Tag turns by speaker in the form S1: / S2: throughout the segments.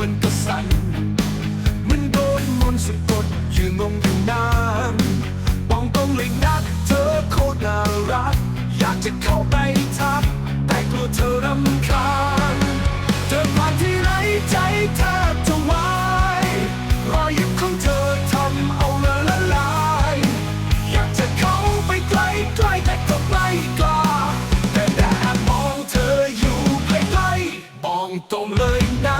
S1: มันก็สั่น มันโดนมนสะกดยืนงงอยู่นานมองตรงเลยนักเธอโคตรน่ารัก อยากจะเข้าไปทัก แต่กลัวเธอรำคาญเจอผ่าที่ไรใจแทบจะวายรอยยิ้มของเธอทำเอาละละลาย อยากจะเข้าไปใกล้ใกล้แต่ก็ไม่กล้าแต่แอบมองเธออยู่ใกล้ๆมองตรงเลยนะ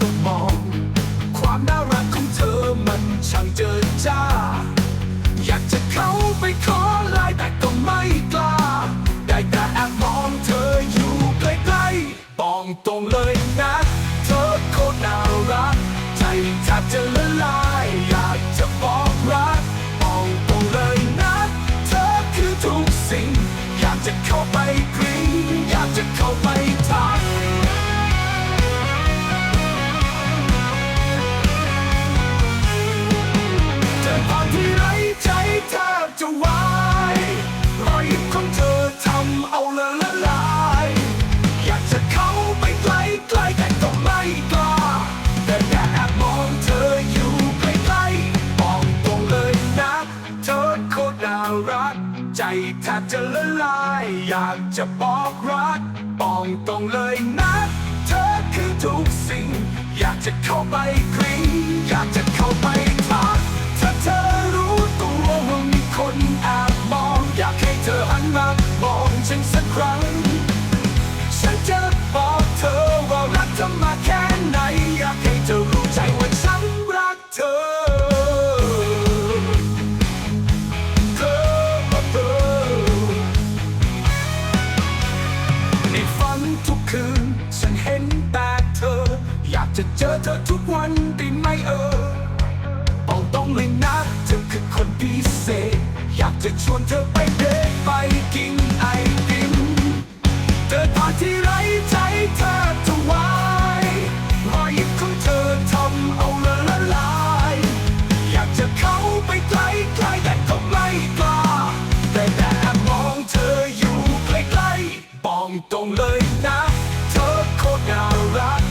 S1: ก็มอง ความน่ารักของเธอมันช่างเจิดจ้า อยากจะเข้าไปขอไลน์แต่ก็ไม่กล้า ได้แต่แอบมองเธออยู่ใกล้ๆบอกตรงเลยนะ เธอโคตรน่ารักใจแทบจะละลารัก ใจแทบจะละลาย อยากจะบอกรักปองตรงเลยนะ เธอคือทุกสิ่ง อยากจะเข้าไป เธอทุกวันได้ไหมเออบอกตรงเลยนะ เธอคือคนพิเศษ อยากจะชวนเธอไปเดทไปกินไอติมเดินผ่านที่ไรใจแทบจะวายรอยยิ้มของเธอทำเอาละละลาย อยากจะเข้าไปใกล้ใกล้แต่ก็ไม่กล้าแต่แอบมองเธออยู่ใกล้ๆบอกตรงเลยนะ เธอโคตรน่ารัก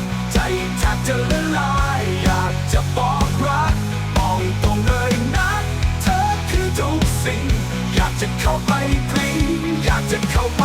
S1: ใจแทบจะละลายอยากจะบอกรักมองตรงเลยนะเธอคือทุกสิ่ง อยากจะเข้าไปกรีดอยากจะเข้าไป